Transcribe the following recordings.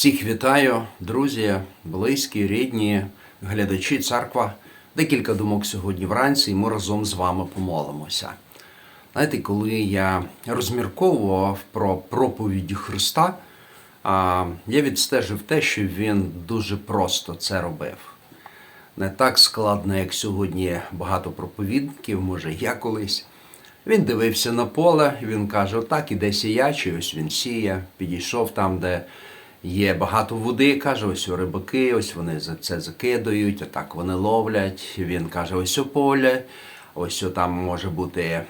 Всіх вітаю, друзі, близькі, рідні, глядачі, церква. Декілька думок сьогодні вранці, і ми разом з вами помолимося. Знаєте, коли я розмірковував про проповіді Христа, я відстежив те, що він дуже просто це робив. Не так складно, як сьогодні багато проповідників, може я колись. Він дивився на поле, він каже: отак іде сіячий, ось він сіє, підійшов там, де є багато води, каже, ось о рибаки, ось вони за це закидають, отак вони ловлять. Він каже, ось о поле, ось там може бути е,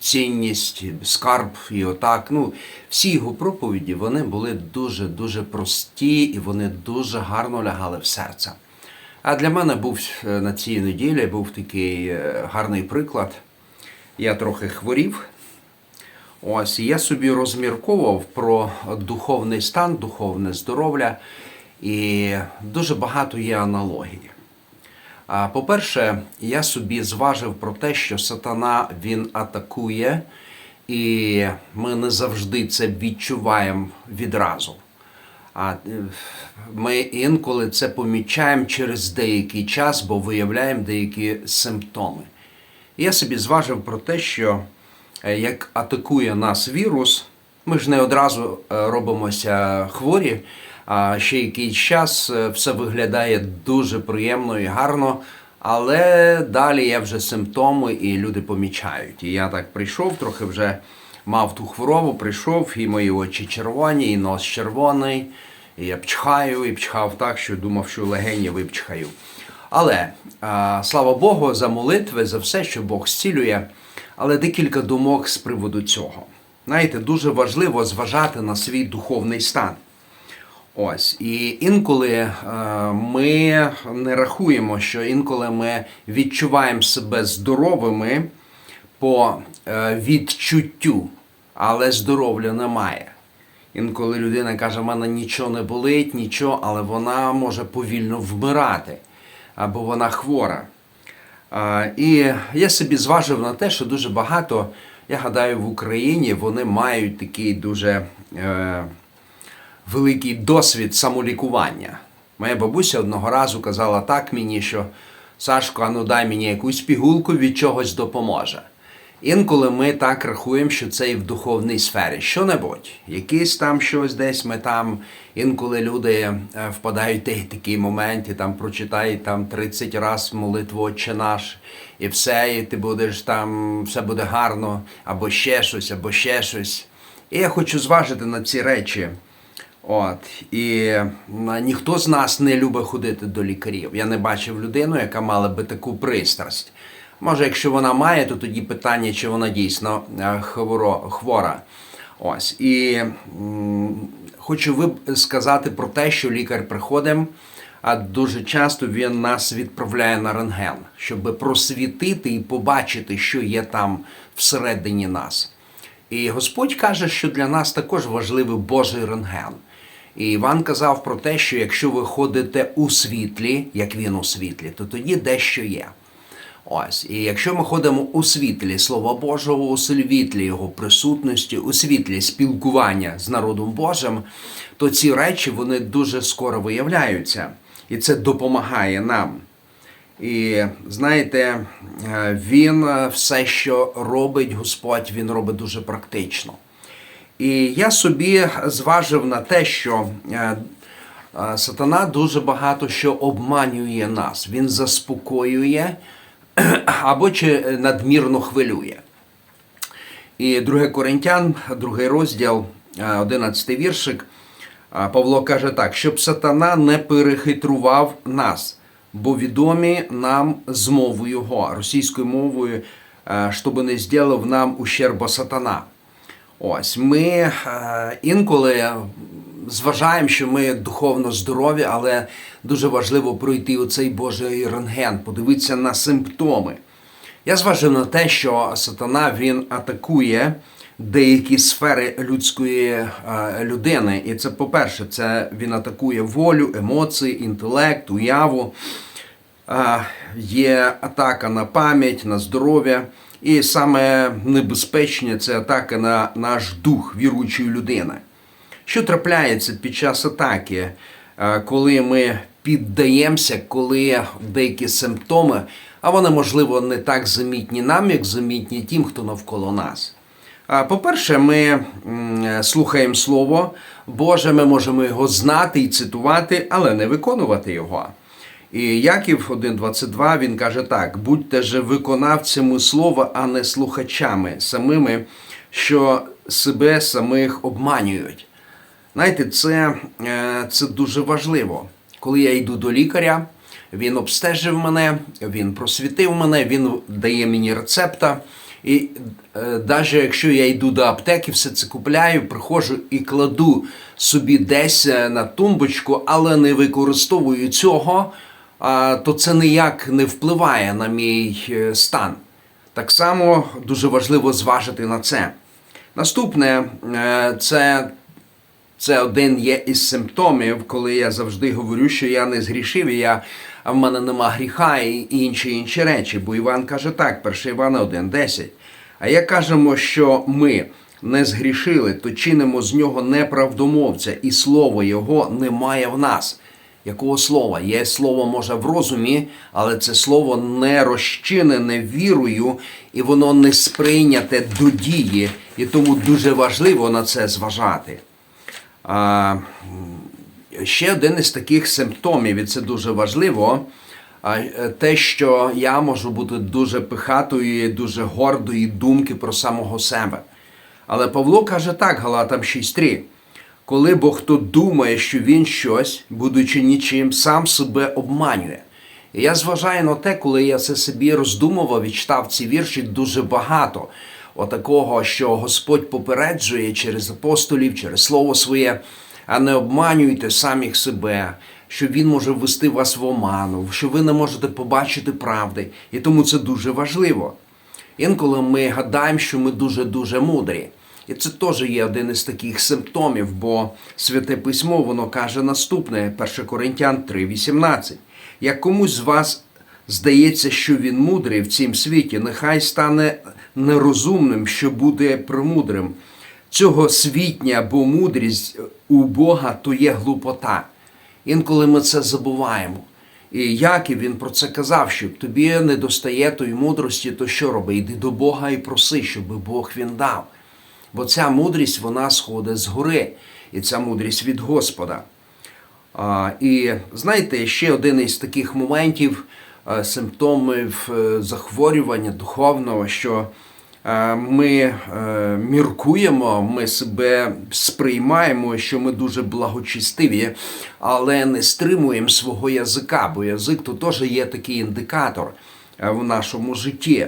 цінність, скарб і отак. Ну, всі його проповіді вони були дуже-дуже прості і вони дуже гарно лягали в серце. А для мене був е, на цій неділі був такий е, гарний приклад. Я трохи хворів. Ось я собі розмірковував про духовний стан, духовне здоров'я, і дуже багато є аналогій. По-перше, я собі зважив про те, що сатана він атакує, і ми не завжди це відчуваємо відразу. А ми інколи це помічаємо через деякий час, бо виявляємо деякі симптоми. Я собі зважив про те, що як атакує нас вірус, ми ж не одразу е, робимося хворі, а ще якийсь час е, все виглядає дуже приємно і гарно. Але далі є вже симптоми, і люди помічають. І я так прийшов, трохи вже мав ту хворобу, прийшов, і мої очі червоні, і нос червоний. І я пчхаю, і пчхав так, що думав, що легені випчхаю. Але а, слава Богу, за молитви, за все, що Бог зцілює. Але декілька думок з приводу цього. Знаєте, дуже важливо зважати на свій духовний стан. Ось і інколи е, ми не рахуємо, що інколи ми відчуваємо себе здоровими по е, відчуттю, але здоров'я немає. Інколи людина каже, в мене нічого не болить, нічого, але вона може повільно вмирати, або вона хвора. І я собі зважив на те, що дуже багато, я гадаю, в Україні вони мають такий дуже е, великий досвід самолікування. Моя бабуся одного разу казала так мені, що Сашко, а ну дай мені якусь пігулку, від чогось допоможе. Інколи ми так рахуємо, що це і в духовній сфері. Що-небудь, якісь там щось десь ми там, інколи люди е, впадають в такі моменти, там прочитають там 30 раз молитву Отче наш, і все, і ти будеш там, все буде гарно, або ще щось, або ще щось. І я хочу зважити на ці речі. От і ніхто з нас не любить ходити до лікарів. Я не бачив людину, яка мала би таку пристрасть. Може, якщо вона має, то тоді питання, чи вона дійсно е, хворо, хвора. Ось і м, хочу сказати про те, що лікар приходить, а дуже часто він нас відправляє на рентген, щоб просвітити і побачити, що є там всередині нас. І Господь каже, що для нас також важливий Божий рентген. І Іван казав про те, що якщо ви ходите у світлі, як він у світлі, то тоді дещо є. Ось, і якщо ми ходимо у світлі Слова Божого, у світлі Його присутності, у світлі спілкування з народом Божим, то ці речі вони дуже скоро виявляються, і це допомагає нам. І знаєте, е, він все, що робить Господь, він робить дуже практично. І я собі зважив на те, що е, е, сатана дуже багато що обманює нас. Він заспокоює або чи надмірно хвилює. І 2 Коринтян, другий розділ, е, 11 віршик, е, Павло каже так, щоб сатана не перехитрував нас, бо відомі нам змову його, російською мовою, е, щоб не зробив нам ущерба сатана. Ось ми е, інколи зважаємо, що ми духовно здорові, але дуже важливо пройти оцей Божий рентген, подивитися на симптоми. Я зважив на те, що сатана він атакує деякі сфери людської е, людини. І це, по-перше, це він атакує волю, емоції, інтелект, уяву. Е, Є атака на пам'ять, на здоров'я. І саме небезпечне це атака на наш дух віруючої людини. Що трапляється під час атаки, е, коли ми піддаємося, коли деякі симптоми, а вони, можливо, не так замітні нам, як замітні тим, хто навколо нас. По-перше, ми слухаємо Слово Боже, ми можемо його знати і цитувати, але не виконувати його. І Яків 1.22 він каже так: будьте же виконавцями слова, а не слухачами самими, що себе самих обманюють. Знаєте, це, е, це дуже важливо. Коли я йду до лікаря, він обстежив мене, він просвітив мене, він дає мені рецепта. І навіть якщо я йду до аптеки, все це купляю, приходжу і кладу собі десь е, на тумбочку, але не використовую цього, то це ніяк не впливає на мій е, стан. Так само дуже важливо зважити на це. Наступне е, це це один є із симптомів, коли я завжди говорю, що я не згрішив, і я, в мене нема гріха і інші інші речі. Бо Іван каже так, 1 Івана 1,10. А як кажемо, що ми не згрішили, то чинимо з нього неправдомовця, і слово Його немає в нас. Якого слова? Є слово може в розумі, але це слово не розчинене вірою, і воно не сприйняте до дії, і тому дуже важливо на це зважати. Ще один із таких симптомів, і це дуже важливо, те, що я можу бути дуже пихатою, дуже гордої думки про самого себе. Але Павло каже так, Галатам 6.3. Коли бо хто думає, що він щось, будучи нічим, сам себе обманює. І я зважаю на те, коли я це собі роздумував і читав ці вірші дуже багато. Отакого, що Господь попереджує через апостолів, через слово своє, а не обманюйте самих себе, що Він може ввести вас в оману, що ви не можете побачити правди. І тому це дуже важливо. Інколи ми гадаємо, що ми дуже-дуже мудрі. І це теж є один із таких симптомів, бо Святе Письмо воно каже наступне, 1 Коринтян 3,18. Як комусь з вас здається, що він мудрий в цім світі, нехай стане нерозумним, що буде премудрим. Цього світня, бо мудрість у Бога то є глупота. Інколи ми це забуваємо. І Яків він про це казав, що тобі не достає тої мудрості, то що роби? Йди до Бога і проси, щоб Бог він дав. Бо ця мудрість вона сходить з гори, і ця мудрість від Господа. А, І знаєте, ще один із таких моментів, симптомів е, захворювання духовного, що е, ми е, міркуємо, ми себе сприймаємо, що ми дуже благочестиві, але не стримуємо свого язика, бо язик то теж є такий індикатор е, в нашому житті.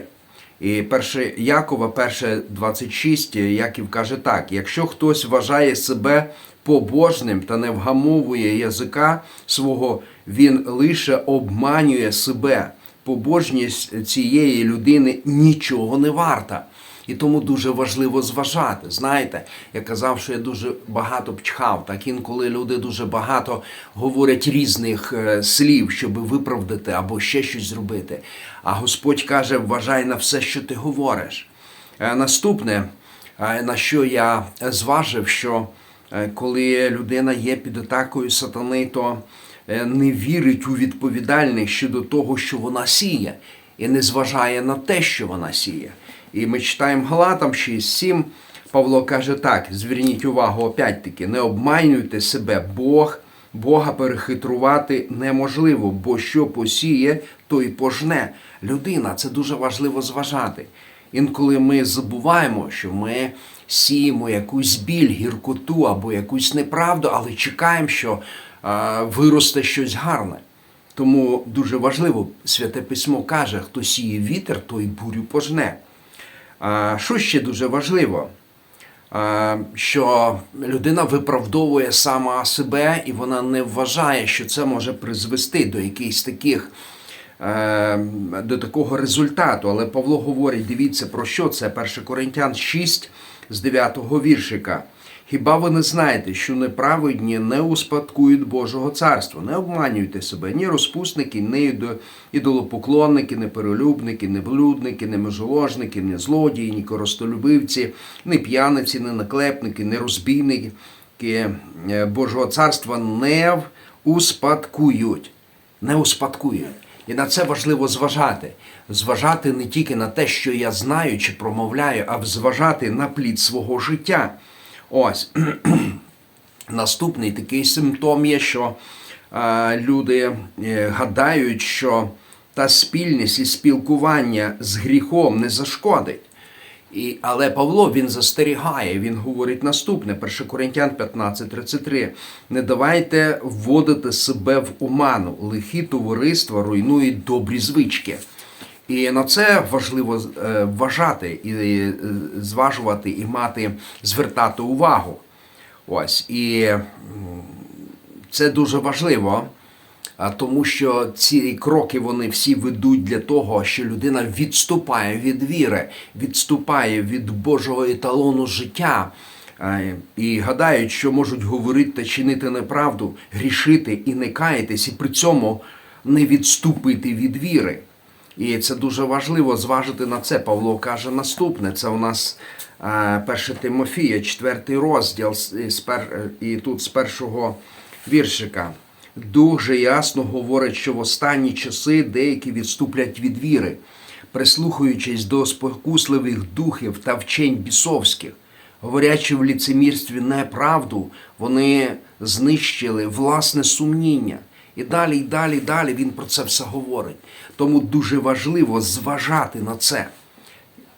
І перше Якова, перше 26, Яків каже так: якщо хтось вважає себе побожним та не вгамовує язика свого, він лише обманює себе. Побожність цієї людини нічого не варта. І тому дуже важливо зважати. Знаєте, я казав, що я дуже багато пчхав. Так інколи люди дуже багато говорять різних е, слів, щоб виправдати або ще щось зробити. А Господь каже: вважай на все, що ти говориш. Е, Наступне, е, на що я зважив, що коли людина є під атакою сатани, то е, не вірить у відповідальність щодо того, що вона сіє, і не зважає на те, що вона сіє. І ми читаємо Галатам 6.7, Павло каже так: зверніть увагу, опять-таки, не обманюйте себе, Бог, Бога перехитрувати неможливо, бо що посіє, то й пожне. Людина, це дуже важливо зважати. Інколи ми забуваємо, що ми сіємо якусь біль, гіркоту або якусь неправду, але чекаємо, що виросте щось гарне. Тому дуже важливо, святе письмо каже, хто сіє вітер, той бурю пожне. Що ще дуже важливо? Що людина виправдовує сама себе, і вона не вважає, що це може призвести до якихось таких е, до такого результату. Але Павло говорить: дивіться про що це 1 Коринтян 6 з 9 віршика. Хіба ви не знаєте, що неправедні не успадкують Божого царства? Не обманюйте себе, ні розпусники, ні ідолопоклонники, ні перелюбники, ні блудники, ні межоложники, ні злодії, ні коростолюбивці, ні п'яниці, ні наклепники, ні розбійники, е, Божого царства не успадкують. Не успадкують. І на це важливо зважати. Зважати не тільки на те, що я знаю чи промовляю, а зважати на плід свого життя. Ось. Наступний такий симптом є, що е, люди е, гадають, що та спільність і спілкування з гріхом не зашкодить. І, але Павло він застерігає, він говорить наступне, 1 Коринтян 15:33. Не давайте вводити себе в оману, лихі товариства руйнують добрі звички. І на це важливо е, вважати і е, зважувати, і мати, звертати увагу. Ось і це дуже важливо, тому що ці кроки вони всі ведуть для того, що людина відступає від віри, відступає від Божого еталону життя. І гадають, що можуть говорити та чинити неправду, грішити і не каятись, і при цьому не відступити від віри. І це дуже важливо зважити на це. Павло каже наступне. Це у нас е, 1 Тимофія, 4 розділ, і тут з першого віршика. Дух же ясно говорить, що в останні часи деякі відступлять від віри, прислухаючись до спокусливих духів та вчень бісовських. Говорячи в ліцемірстві неправду, вони знищили власне сумніння. І далі, і далі, і далі він про це все говорить. Тому дуже важливо зважати на це.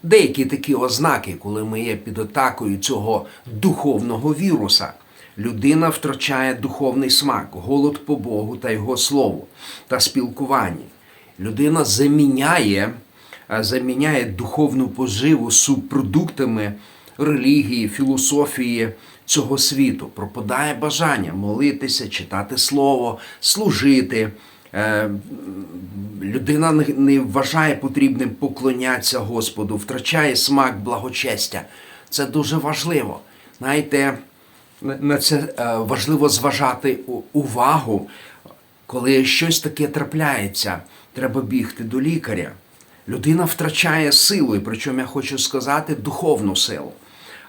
Деякі такі ознаки, коли ми є під атакою цього духовного віруса, людина втрачає духовний смак, голод по Богу та Його Слову та спілкуванні. Людина заміняє, заміняє духовну поживу субпродуктами релігії, філософії цього світу. Пропадає бажання молитися, читати слово, служити. Е, Людина не вважає потрібним поклонятися Господу, втрачає смак благочестя. Це дуже важливо. Знаєте, на- це е, важливо зважати увагу, коли щось таке трапляється, треба бігти до лікаря. Людина втрачає силу, і причому я хочу сказати духовну силу.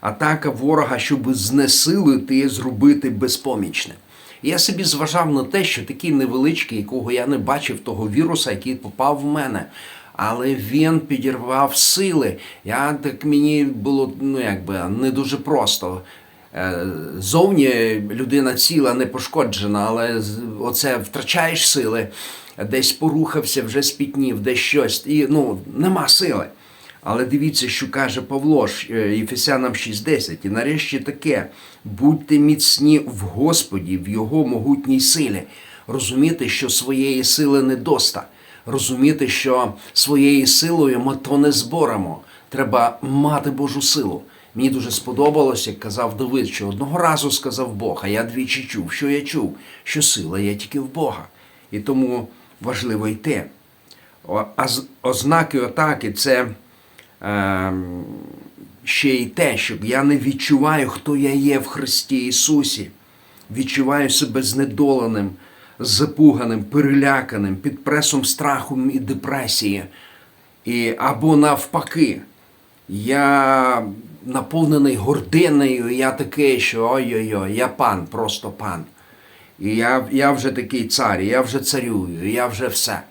Атака ворога, щоб знесилити і зробити безпомічним. І Я собі зважав на те, що такий невеличкий, якого я не бачив, того віруса, який попав в мене. Але він підірвав сили. Я так мені було ну якби не дуже просто. Е, Зовні людина ціла, не пошкоджена, але оце втрачаєш сили, десь порухався, вже спітнів, десь щось, і ну нема сили. Але дивіться, що каже Павло е, Єфесянам 6.10. І нарешті таке: будьте міцні в Господі, в Його могутній силі. Розуміти, що своєї сили недоста. Розуміти, що своєю силою ми то не зборемо. Треба мати Божу силу. Мені дуже сподобалось, як казав Давид, що одного разу сказав Бог, а я двічі чув, що я чув, що сила є тільки в Бога. І тому важливо йти. Ознаки атаки це ем, ще й те, що я не відчуваю, хто я є в Христі Ісусі. Відчуваю себе знедоленим, запуганим, переляканим, під пресом страху і депресії. І, або навпаки, я наповнений гординою, я такий, що ой-ой-ой, я пан, просто пан. І я, я вже такий цар, я вже царюю, я вже все.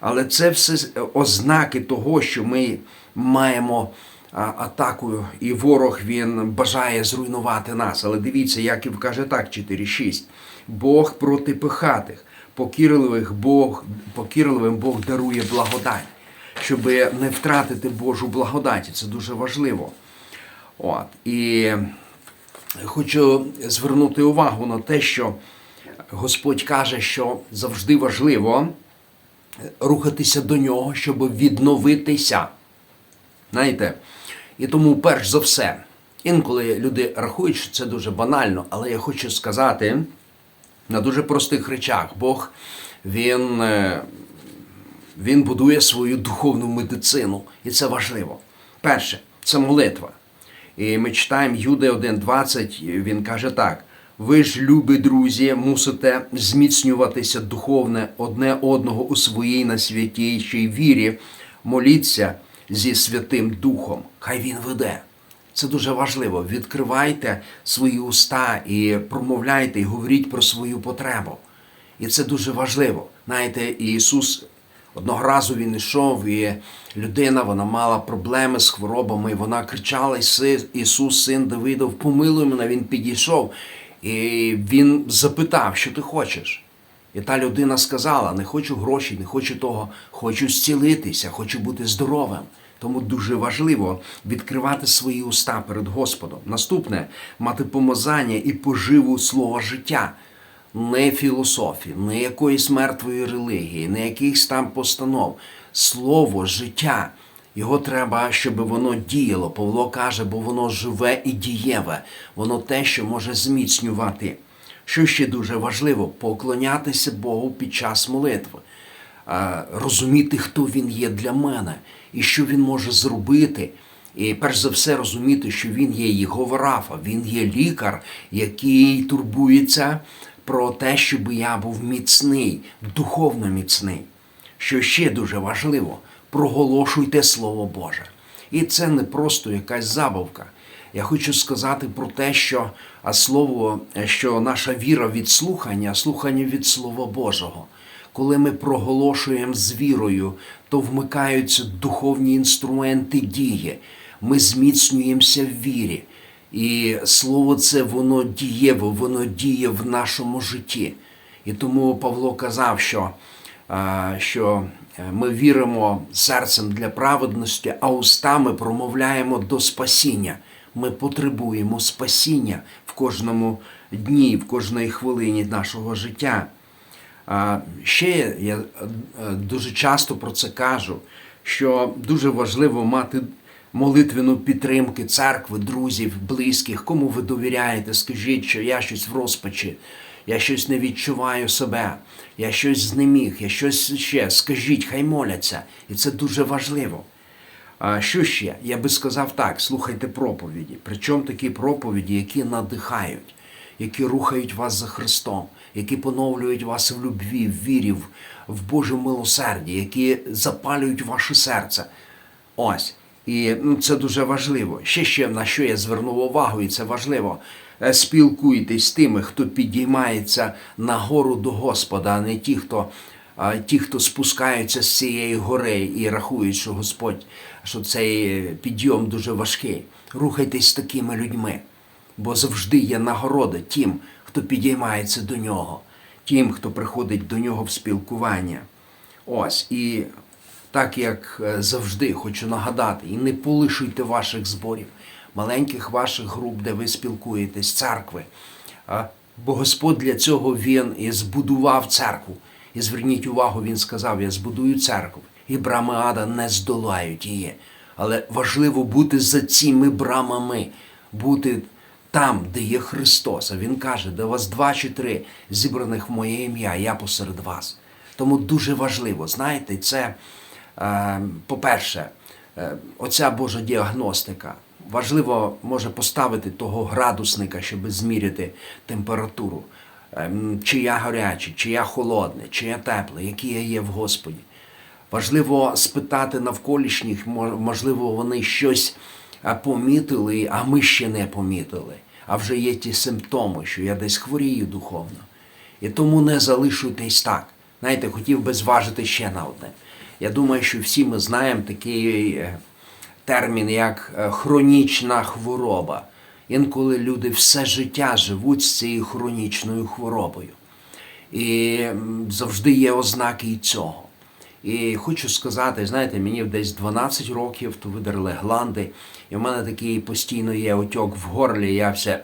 Але це все ознаки того, що ми маємо атаку, і ворог він бажає зруйнувати нас. Але дивіться, Яків каже так, 4.6. Бог проти пихатих, покірливих Бог, покірливим Бог дарує благодать, щоб не втратити Божу благодать. Це дуже важливо. От. І хочу звернути увагу на те, що Господь каже, що завжди важливо рухатися до нього, щоб відновитися. Знаєте, і тому, перш за все, інколи люди рахують, що це дуже банально, але я хочу сказати на дуже простих речах. Бог він, е, він будує свою духовну медицину, і це важливо. Перше, це молитва. І ми читаємо Юде 1.20, він каже так: ви ж, любі друзі, мусите зміцнюватися духовне одне одного у своїй найсвятійшій вірі, моліться зі Святим Духом. Хай він веде. Це дуже важливо. Відкривайте свої уста і промовляйте, і говоріть про свою потребу. І це дуже важливо. Знаєте, Ісус одного разу він йшов, і людина вона мала проблеми з хворобами, і вона кричала: «Іси- Ісус, син Давидов, помилуй мене. Він підійшов і він запитав, що ти хочеш. І та людина сказала: не хочу грошей, не хочу того, хочу зцілитися, хочу бути здоровим. Тому дуже важливо відкривати свої уста перед Господом. Наступне мати помазання і поживу слова життя, не філософії, не якоїсь мертвої релігії, не якихось там постанов. Слово життя. Його треба, щоб воно діяло. Павло каже, бо воно живе і дієве, воно те, що може зміцнювати. Що ще дуже важливо, поклонятися Богу під час молитви, розуміти, хто Він є для мене і що Він може зробити. І перш за все розуміти, що він є Єгова Рафа, він є лікар, який турбується про те, щоб я був міцний, духовно міцний. Що ще дуже важливо, проголошуйте Слово Боже. І це не просто якась забавка. Я хочу сказати про те, що слово, що наша віра від слухання, слухання від Слова Божого. Коли ми проголошуємо з вірою, то вмикаються духовні інструменти дії. Ми зміцнюємося в вірі. І слово це воно дієво, воно діє в нашому житті. І тому Павло казав, що, що е, ми віримо серцем для праведності, а устами промовляємо до спасіння. Ми потребуємо спасіння в кожному дні, в кожної хвилині нашого життя. Ще я е, дуже часто про це кажу, що дуже важливо мати молитвену підтримки церкви, друзів, близьких, кому ви довіряєте, скажіть, що я щось в розпачі, я щось не відчуваю себе, я щось знеміг, я щось ще. Скажіть, хай моляться. І це дуже важливо. А що ще? Я би сказав так: слухайте проповіді. Причому такі проповіді, які надихають, які рухають вас за Христом, які поновлюють вас в любві, в вірі, в- Божому милосерді, які запалюють ваше серце. Ось. І це дуже важливо. Ще ще на що я звернув увагу, і це важливо. Е, Спілкуйтесь з тими, хто підіймається нагору до Господа, а не ті, хто, ті, хто спускаються з цієї гори і рахують, що Господь, що цей підйом дуже важкий. Рухайтесь з такими людьми, бо завжди є нагорода тим, хто підіймається до нього, тим, хто приходить до нього в спілкування. Ось і так як е, завжди хочу нагадати, і не полишуйте ваших зборів, маленьких ваших груп, де ви спілкуєтесь, церкви. Бо Господь для цього Він і збудував церкву. І зверніть увагу, Він сказав: Я збудую церкву, і брами ада не здолають її. Але важливо бути за цими брамами, бути там, де є Христос. А Він каже, де вас два чи три зібраних в моє ім'я, я посеред вас. Тому дуже важливо, знаєте, це, по-перше, е, оця Божа діагностика. Важливо може поставити того градусника, щоб зміряти температуру. Ем, Чи я гарячий, чи я холодний, чи я теплий, який я є в Господі. Важливо спитати навколишніх, можливо, вони щось помітили, а ми ще не помітили. А вже є ті симптоми, що я десь хворію духовно. І тому не залишуйтесь так. Знаєте, хотів би зважити ще на одне. Я думаю, що всі ми знаємо такий е, термін, як е, хронічна хвороба. Інколи люди все життя живуть з цією хронічною хворобою. І завжди є ознаки цього. І хочу сказати, знаєте, мені десь 12 років, то видерли гланди, і в мене такий постійно є отьок в горлі, я все.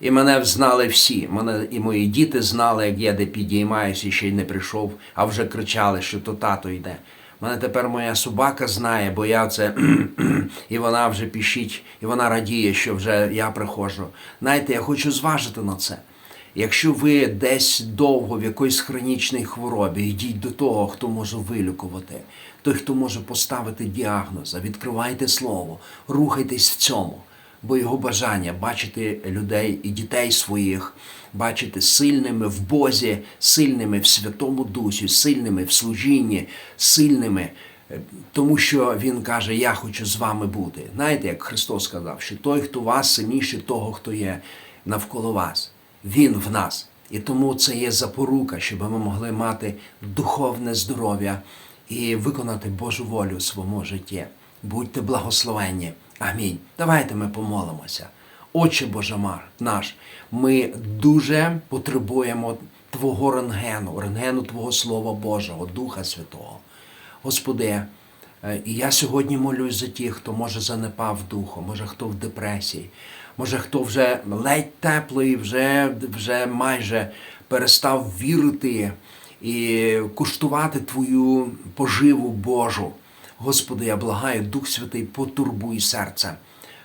І мене знали всі. Мене і мої діти знали, як я де підіймаюся і ще й не прийшов, а вже кричали, що то тато йде. Мене тепер моя собака знає, бо я це і вона вже пішить, і вона радіє, що вже я приходжу. Знаєте, я хочу зважити на це. Якщо ви десь довго в якоїсь хронічній хворобі, йдіть до того, хто може вилікувати, той, хто може поставити діагноз, відкривайте слово, рухайтесь в цьому, бо його бажання бачити людей і дітей своїх, бачити сильними в Бозі, сильними в Святому Дусі, сильними в служінні, сильними Е, Тому що Він каже, я хочу з вами бути. Знаєте, як Христос сказав, що той, хто вас, сильніше того, хто є навколо вас. Він в нас. І тому це є запорука, щоб ми могли мати духовне здоров'я і виконати Божу волю у своєму житті. Будьте благословенні. Амінь. Давайте ми помолимося. Отче Боже мар- наш, ми дуже потребуємо Твого рентгену, рентгену Твого Слова Божого, Духа Святого. Господи, е, і я сьогодні молюсь за тих, хто може занепав духом, може хто в депресії, може хто вже ледь теплий, вже, вже майже перестав вірити і куштувати Твою поживу Божу. Господи, я благаю, Дух Святий, потурбуй серце.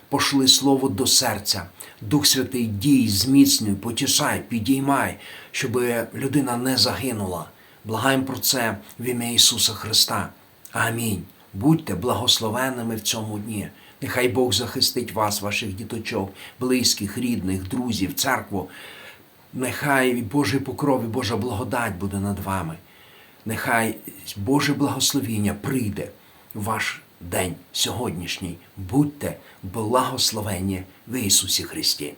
Пошли слово до серця. Дух Святий дій, зміцнюй, потішай, підіймай, щоб людина не загинула. Благаємо про це в ім'я Ісуса Христа. Амінь. Будьте благословенними в цьому дні. Нехай Бог захистить вас, ваших діточок, близьких, рідних, друзів, церкву. Нехай Божий покров і Божа благодать буде над вами. Нехай Боже благословіння прийде ваш день сьогоднішній. Будьте благословенні в Ісусі Христі.